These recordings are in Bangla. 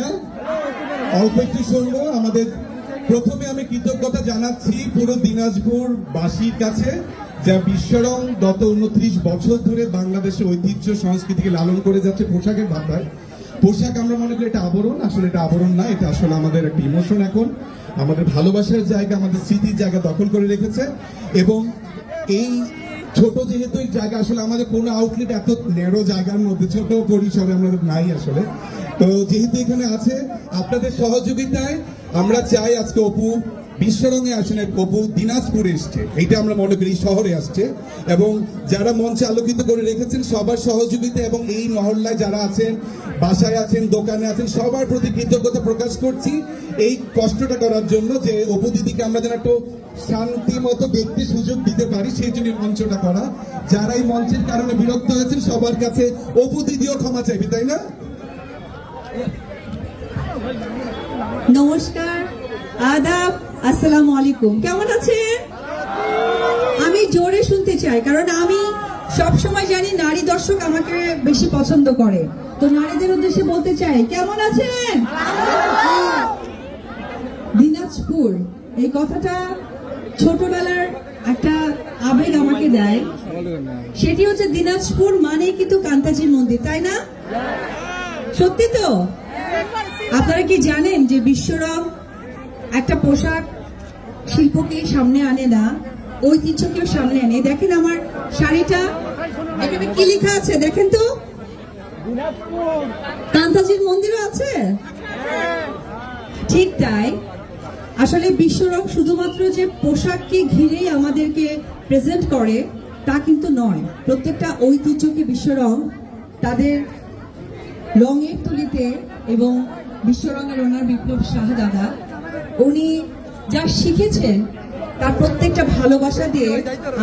না? অল্প একটু শুনব। আমাদের প্রথমে আমি কৃতজ্ঞতা জানাচ্ছি পুরো দিনাজপুর বাসীর কাছে, যা বিশ্বরং গত উনত্রিশ বছর ধরে বাংলাদেশের ঐতিহ্য সংস্কৃতিকে লালন করে যাচ্ছে পোশাকের ভাষায় পোশাক আমরা মনে করি এটা আবরণ, আসলে এটা আবরণ না, এটা আসলে আমাদের একটা ইমোশন এখন। আমাদের ভালোবাসার জায়গা, আমাদের স্মৃতির জায়গা দখল করে রেখেছে। এবং এই ছোট যেহেতু জায়গা, আসলে আমাদের কোনো আউটলেট এত ন্যারো জায়গার মধ্যে, ছোট পরিসরে আমাদের নাই আসলে। তো যেহেতু এখানে আছে, আপনাদের সহযোগিতায় আমরা চাই আজকে অপু বিশ্বরঙে আসলে অপু দিনাজপুর এসছে। এইটা আমরা মনে করি শহরে আসছে। এবং যারা মঞ্চে আলোকিত করে রেখেছেন, সবার সহযোগিতা এবং এই মহল্লায় যারা আছেন, বাসায় আছেন, দোকানে আছেন, সবার প্রতি কৃতজ্ঞতা প্রকাশ করছি এই কষ্টটা করার জন্য যে অপু দিদিকে আমরা যেন একটু শান্তি মতো দেখতে সুযোগ দিতে পারি, সেই জন্য মঞ্চটা করা। যারা এই মঞ্চের কারণে বিরক্ত হয়েছেন, সবার কাছে অপু দিদিও ক্ষমা চাইবি, তাই না? নমস্কার, আদাব, আসসালামু আলাইকুম। কেমন আছেন? আমি জোরে শুনতে চাই, কারণ আমি সব সময় জানি নারী দর্শক আমাকে বেশি পছন্দ করে। তো নারীদের উদ্দেশ্যে বলতে চাই, কেমন আছেন? দিনাজপুর, এই কথাটা ছোটবেলার একটা আবেগ আমাকে দেয়। সেটি হচ্ছে দিনাজপুর মানেই কিন্তু কান্তাজির মন্দির, তাই না? সত্যি তো? আপনারা কি জানেন যে বিশ্বরম একটা পোশাক শিল্পকে সামনে আনে না, ঐতিহ্যকেও সামনে আনে? দেখেন আমার শাড়িটা, এখানে কি লেখা আছে দেখেন তো? কান্তাজির মন্দিরও আছে? ঠিক তাই। আসলে বিশ্বরং শুধুমাত্র যে পোশাককে ঘিরেই আমাদেরকে প্রেজেন্ট করে, তা কিন্তু নয়। প্রত্যেকটা ঐতিহ্যকে বিশ্বরং তাদের রঙের তুলিতে এবং বিশ্বরঙের ওনার বিপ্লব শাহ দাদা, উনি যা শিখেছেন তার প্রত্যেকটা ভালোবাসা দিয়ে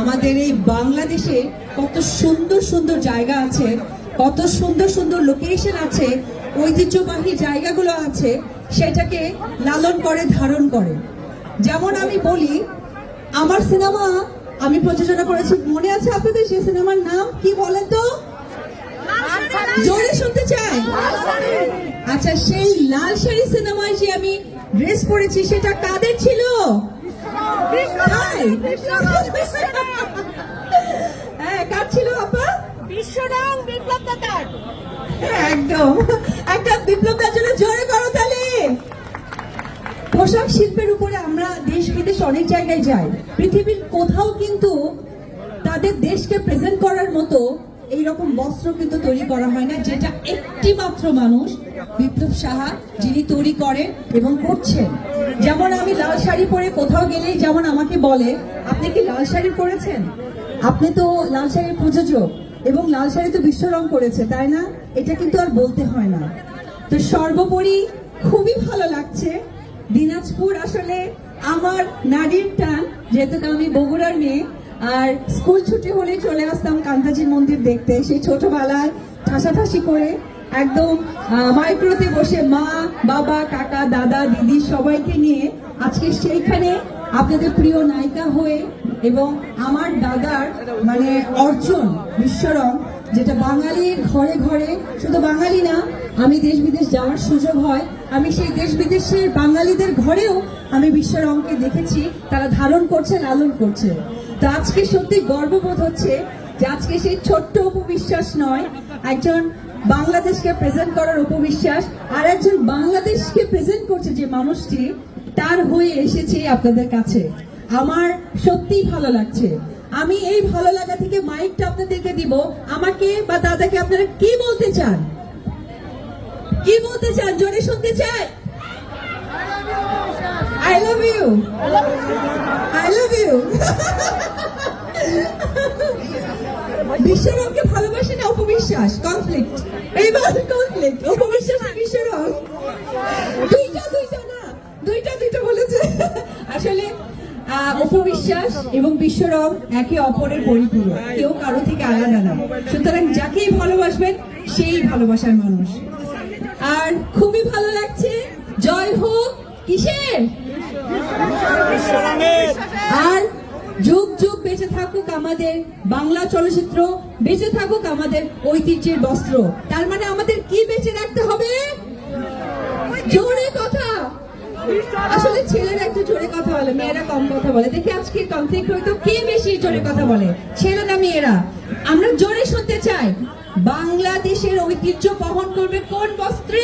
আমাদের এই বাংলাদেশে কত সুন্দর সুন্দর জায়গা আছে, কত সুন্দর সুন্দর লোকেশন আছে, ঐতিহ্যবাহী জায়গাগুলো আছে, সেটাকে লালন করে, ধারণ করে। যেমন আমি বলি, আমার সিনেমা আমি প্রযোজনা করেছি, মনে আছে আপনাদের সেই সিনেমার নাম? কি বলেন তো? জোরে শুনতে চাই। আচ্ছা সেই লাল শাড়ি সিনেমায় যে আমি ড্রেস পরেছি সেটা কাদের ছিল? হ্যাঁ কার ছিল আপা? বিপ্লব হ্যাঁ, একদম। একটা জন্য জোরে করো তাহলে। পোশাক শিল্পের উপরে আমরা দেশ বিদেশ অনেক জায়গায় যাই। পৃথিবীর কোথাও কিন্তু তাদের দেশকে প্রেজেন্ট করার মতো এই রকম বস্ত্র কিন্তু তৈরি করা হয় না, যেটা একটি মাত্র মানুষ, বিপ্লব সাহা, যিনি তৈরি করেন এবং করছেন। যেমন আমি লাল শাড়ি পরে কোথাও গেলেই যেমন আমাকে বলে, আপনি কি লাল শাড়ি পরেছেন? আপনি তো লাল শাড়ির প্রযোজক এবং লাল শাড়ি তো বিশ্ব রং করেছে, তাই না? এটা কিন্তু আর বলতে হয় না। তো সর্বোপরি খুবই ভালো লাগছে। দিনাজপুর আসলে আমার নারীর টান, যেহেতু আমি বগুড়ার মেয়ে আর স্কুল ছুটি হলে চলে আসতাম কান্তাজির মন্দির দেখতে। সেই ছোটবেলায় ঠাসাঠাসি করে একদম মাইক্রোতে বসে মা, বাবা, কাকা, দাদা, দিদি সবাইকে নিয়ে আজকে সেইখানে আপনাদের প্রিয় নায়িকা হয়ে এবং আমার দাদার মানে অর্জন বিশ্বরং যেটা বাঙালির ঘরে ঘরে, শুধু বাঙালি না, আমি দেশ বিদেশ যাওয়ার সুযোগ হয়, আমি সেই দেশ বিদেশের বাঙালিদের ঘরেও আমি বিশ্বরংকে দেখেছি, তারা ধারণ করছে লালন করছে আজকে সত্যি গর্ববোধ হচ্ছে যে আজকে সেই ছোট্ট উপবিশ্বাস নয়, একজন বাংলাদেশকে প্রেজেন্ট করার উপবিশ্বাস আর একজন বাংলাদেশকে প্রেজেন্ট করছে যে মানুষটি তার হয়ে এসেছে আপনাদের কাছে। আমার সত্যিই ভালো লাগছে। আমি এই ভালো লাগা থেকে মাইকটা আপনাদেরকে দিব। আমাকে বা দাদাকে আপনারা কি বলতে চান? কি বলতে চান? জোরে শুনতে চাই? I love you I love you বিশ্বরংকে ভালোবাসে না অপবিশ্বাস কনফ্লিক্ট এইবার কনফ্লিক্ট অপবিশ্বাস আর দুইটা দুইটা না। দুইটা দুইটা বলেছে। আসলে অপবিশ্বাস এবং বিশ্বরং একে অপরের পরিপূরক। কেউ কারও থেকে আলাদা না। সুতরাং যাকেই ভালোবাসবেন, সেই ভালোবাসার মানুষ। আর খুবই ভালো লাগছে। জয় হোক। কিসের? যুগ যুগ বেঁচে থাকুক আমাদের বাংলা চলচ্চিত্র, বেঁচে থাকুক আমাদের ঐতিহ্যের বস্ত্র। তার মানে আমাদের কি বেঁচে রাখতে হবে? জোরে কথা। আসলে ছেলেরা একটু জোরে কথা বলে, মেয়েরা কম কথা বলে। দেখি আজকে কনফ্লিক্ট হয়তো কে বেশি জোরে কথা বলে, ছেলে না মেয়েরা? আমরা জোরে শুনতে চাই। বাংলাদেশের ঐতিহ্য বহন করবে কোন বস্ত্রে?